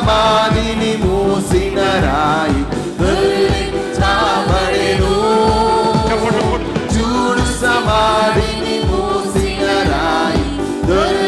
సమాధిని మూసిన రాయి దొల్లించబడెను చూడు సమాధిని మూసిన రాయి దొల్లి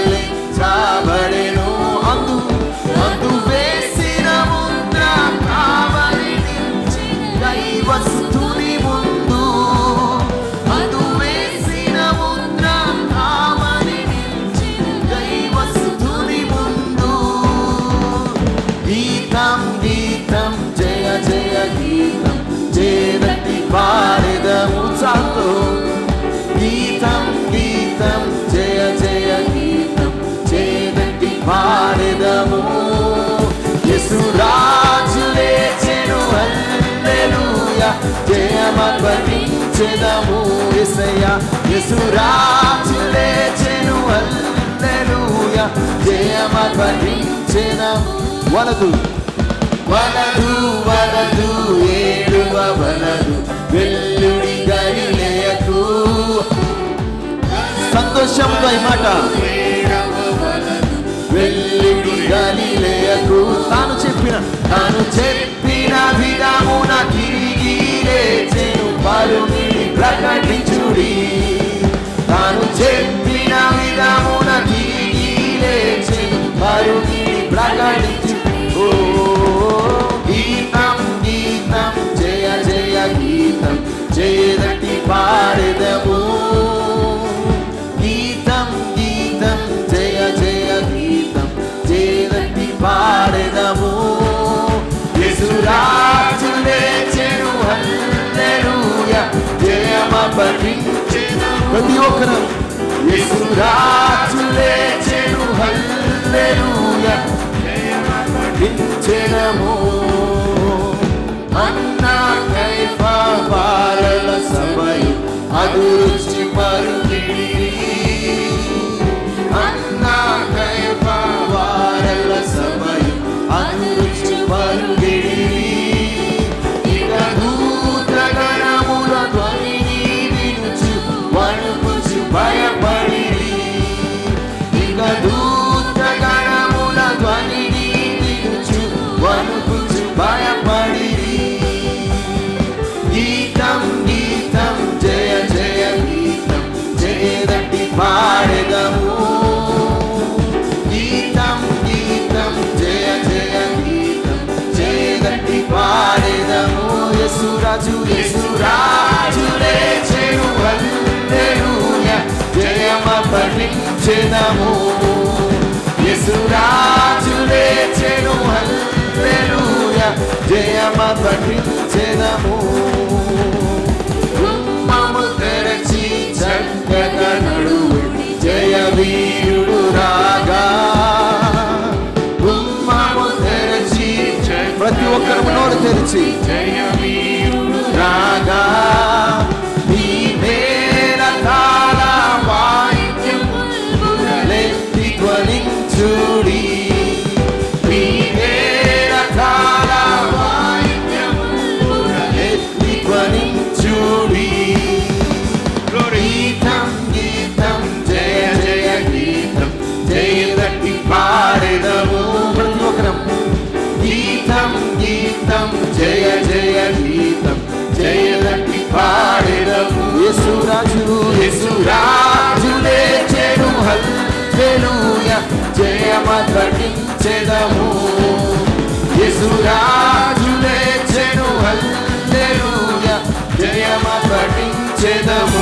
స్తోత్రమర్పించెదము ఎసయ యసురాజు లేచెను అల్లెలూయ జయమర్పించెదము వలదు. వలదు వలదు ఏడువ వలదు వెల్లుడి గలిలయకు సంతోషంతో ఈ మాట. వెల్లుడి గలిలయకు తాను చెప్పిన. తాను చెప్పిన ప్రకటించుడి mediocre. It's not too late. Raju Yesu Raju లేచెను hallelujah జయమ పలించెదము Yesu Raju లేచెను hallelujah జయమ పలించెదము Yesuraju జయమ జయమ ధ్వనించెదము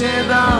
Sedan.